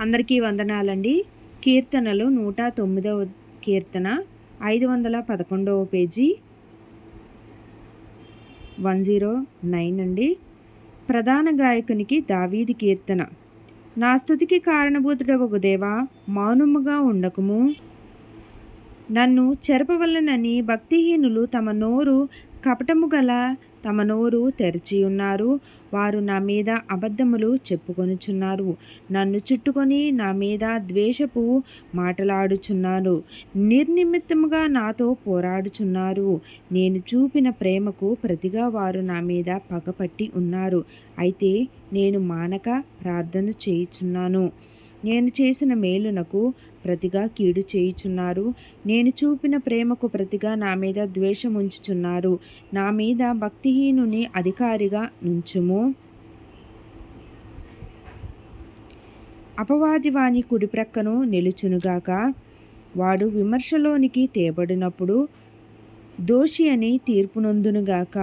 అందరికీ వందనాలండి. కీర్తనలు నూట తొమ్మిదవ కీర్తన ఐదు వందల పదకొండవ పేజీ వన్ జీరో నైన్ అండి. ప్రధాన గాయకునికి దావీది కీర్తన. నా స్థుతికి కారణభూతుడవగు దేవా మౌనముగా ఉండకము. నన్ను చెరపవలనని భక్తిహీనులు తమ నోరు కపటము గల తమ నోరు తెరిచి ఉన్నారు. వారు నా మీద అబద్ధములు చెప్పుకొనుచున్నారు. నన్ను చుట్టుకొని నా మీద ద్వేషపు మాటలాడుచున్నారు. నిర్నిమిత్తముగా నాతో పోరాడుచున్నారు. నేను చూపిన ప్రేమకు ప్రతిగా వారు నా మీద పగపట్టి ఉన్నారు. అయితే నేను మానక ప్రార్థన చేయుచున్నాను. నేను చేసిన మేలునకు ప్రతిగా కీడు చేయుచున్నారు. నేను చూపిన ప్రేమకు ప్రతిగా నా మీద ద్వేషం ఉంచుచున్నారు నా మీద భక్తిహీనుని అధికారిగా నుంచుము. అపవాదివాని కుడిప్రక్కను కుడి ప్రక్కను నిలుచునుగాక వాడు విమర్శలోనికి తేబడినప్పుడు దోషి అని తీర్పునందునుగాక.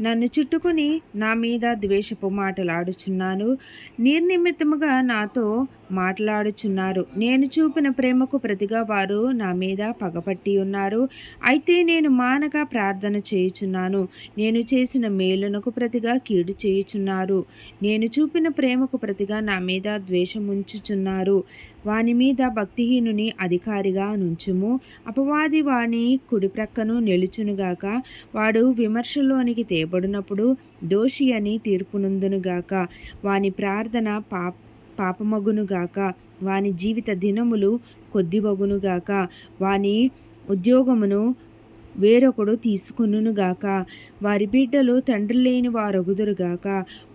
నన్ను చుట్టుకొని నా మీద ద్వేషపు మాటలాడుచున్నాను. నిర్నిమిత్తముగా నాతో మాట్లాడుచున్నారు. నేను చూపిన ప్రేమకు ప్రతిగా వారు నా మీద పగపట్టి ఉన్నారు. అయితే నేను మానక ప్రార్థన చేయుచున్నాను. నేను చేసిన మేలునకు ప్రతిగా కీడు చేయుచున్నారు. నేను చూపిన ప్రేమకు ప్రతిగా నా మీద ద్వేషం ఉంచుచున్నారు వాని మీద భక్తిహీనుని అధికారిగా నుంచుము. అపవాది వాని కుడి ప్రక్కను నిలుచునుగాక వాడు విమర్శలోనికి తేబడినప్పుడు దోషి అని తీర్పునందునుగాక వాని ప్రార్థన పాప పాపమగునుగాక వాని జీవిత దినములు కొద్దివగునుగాక వాని ఉద్యోగమును వేరొకడు తీసుకొనుగాక వారి బిడ్డలు తండ్రి లేని వారొగుదురుగాక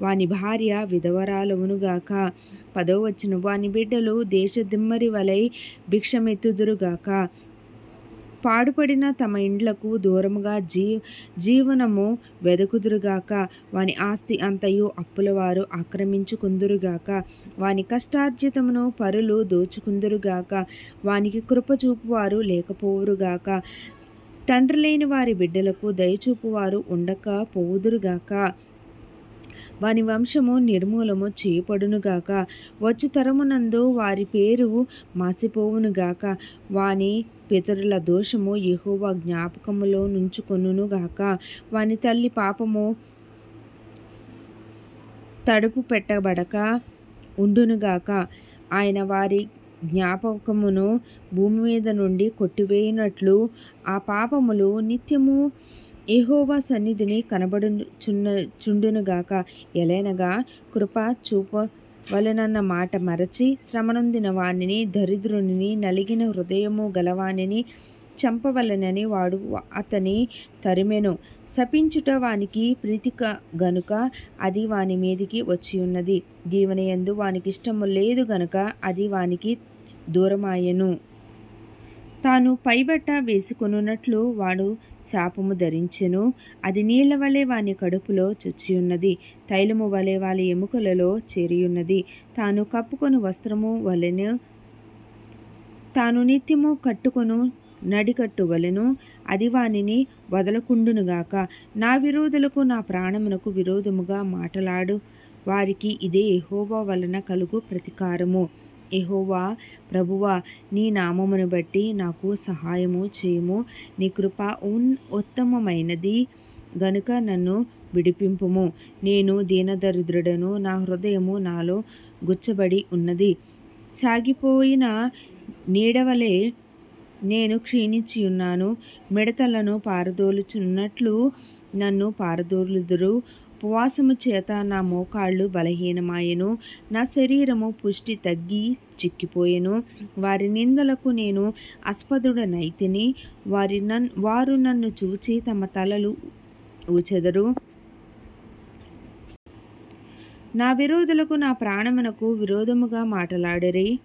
వాని భార్య విధవరాలవునుగాక పదో వచ్చిన వాని బిడ్డలు దేశదిమ్మరి వలై భిక్షమెత్తుదురుగాక పాడుపడిన తమ ఇండ్లకు దూరముగా జీ జీవనము వెదకుదురుగాక వాని ఆస్తి అంతయు అప్పులవారు ఆక్రమించుకుందురుగాక వాని కష్టార్జితమును పరులు దోచుకుందురుగాక వానికి కృపచూపువారు లేకపోవురుగాక తండ్రి లేని వారి బిడ్డలకు దయచూపువారు ఉండక పోవుదురుగాక. వాని వంశము నిర్మూలము చేయపడునుగాక వచ్చు తరమునందు వారి పేరు మాసిపోవునుగాక. వాని పితరుల దోషము యహోవ జ్ఞాపకములో నుంచుకొనుగాక వాని తల్లి పాపము తడుపు పెట్టబడక ఉండునుగాక. ఆయన వారి జ్ఞాపకమును భూమి మీద నుండి కొట్టివేయినట్లు ఆ పాపములు నిత్యము ఏహోవా సన్నిధిని కనబడుచున్న చుండునుగాక ఎలైనగా కృప చూప వలనన్న మాట మరచి శ్రమనొందిన వాణిని దరిద్రుని నలిగిన హృదయము గలవాణిని చంపవలనని వాడు అతని తరిమెను. శపించుట వానికి ప్రీతిక గనుక అది వాని మీదికి వచ్చి ఉన్నది దీవెనయందు వానికి ఇష్టము లేదు గనుక అది వానికి దూరమాయెను. తాను పైబట్ట వేసుకొనున్నట్లు వాడు శాపము ధరించెను. అది నీళ్ళ వలె వాని కడుపులో చొచ్చియున్నది. తైలము వలె వాని ఎముకలలో చేరియున్నది. తాను కప్పుకొని వస్త్రము వలెను. తాను నిత్యము కట్టుకొను నడికట్టు వలెను. అది వానిని వదలకుండునుగాక నా విరోధులకు నా ప్రాణమునకు విరోధముగా మాటలాడు. వారికి ఇదే ఎహోబా వలన కలుగు ప్రతికారము. ఎహోవా ప్రభువా నీ నామమును బట్టి నాకు సహాయము చేయము. నీ కృప ఉన్ ఉత్తమమైనది గనుక నన్ను విడిపింపుము. నేను దీనదరిద్రుడను నా హృదయము నాలో గుచ్చబడి ఉన్నది. సాగిపోయిన నీడవలే నేను క్షీణించి ఉన్నాను మిడతలను పారదోలుచున్నట్లు నన్ను పారదోలుదురు. ఉపవాసము చేత నా మోకాళ్ళు బలహీనమాయెను నా శరీరము పుష్టి తగ్గి చిక్కిపోయెను. వారి నిందలకు నేను అస్పదుడనైతిని వారి నన్ వారు నన్ను చూచి తమ తలలు ఊచెదరు. నా విరోధులకు నా ప్రాణమునకు విరోధముగా మాట్లాడరే.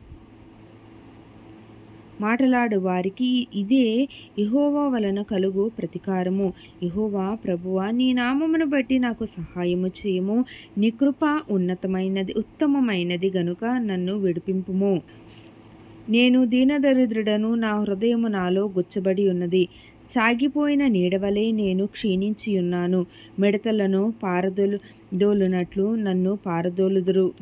మాటలాడు వారికి ఇదే ఇహోవా వలన కలుగు ప్రతికారము. ఇహోవా ప్రభువ నీ నామమును బట్టి నాకు సహాయము చేయము. నీ కృప ఉన్నతమైనది ఉత్తమమైనది గనుక నన్ను విడిపింపుము. నేను దీనదరిద్రుడను నా హృదయము నాలో గుచ్చబడి ఉన్నది. సాగిపోయిన నీడవలే నేను క్షీణించి ఉన్నాను. మిడతలను పారదోలు దోలునట్లు నన్ను పారదోలుదురు.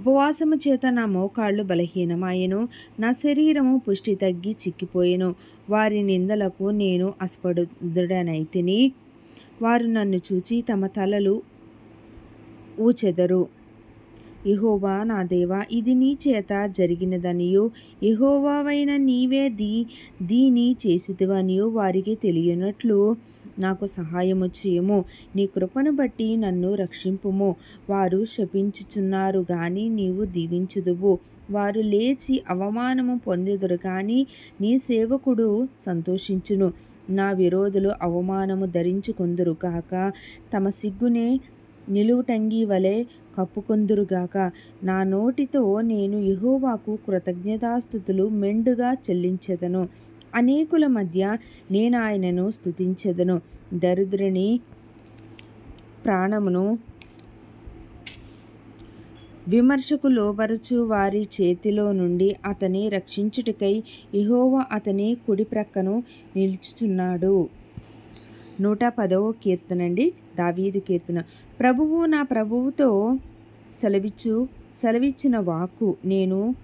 ఉపవాసము చేత నా మోకాళ్ళు బలహీనమాయెను నా శరీరము పుష్టి తగ్గి చిక్కిపోయెను. వారి నిందలకు నేను అస్పడుదుడనైతిని. వారు నన్ను చూచి తమ తలలు ఊచెదరు. యహోవా నా దేవా ఇది నీ చేత జరిగినదనియో. యహోవావైన నీవే దీ దీని చేసిదివనియో వారికి తెలియనట్లు నాకు సహాయము చేయము. నీ కృపను బట్టి నన్ను రక్షింపుము. వారు శపించుచున్నారు కానీ నీవు దీవించుదువు. వారు లేచి అవమానము పొందెదురు కానీ నీ సేవకుడు సంతోషించును. నా విరోధులు అవమానము ధరించుకుందరు కాక తమ సిగ్గునే నిలువుటంగి వలె కప్పుకొందురుగాక. నా నోటితో నేను యహోవాకు కృతజ్ఞతాస్థుతులు మెండుగా చెల్లించెదను. అనేకుల మధ్య నేను ఆయనను స్థుతించెదను దరిద్రుని ప్రాణమును విమర్శకు లోబరచు వారి చేతిలో నుండి అతని రక్షించుటకై ఇహోవ అతని కుడి ప్రక్కను నిలుచుచున్నాడు. నూట పదవ కీర్తన అండి దావీదు కీర్తన. ప్రభువు నా ప్రభువుతో సెలవిచ్చు సెలవిచ్చిన వాక్కు నేను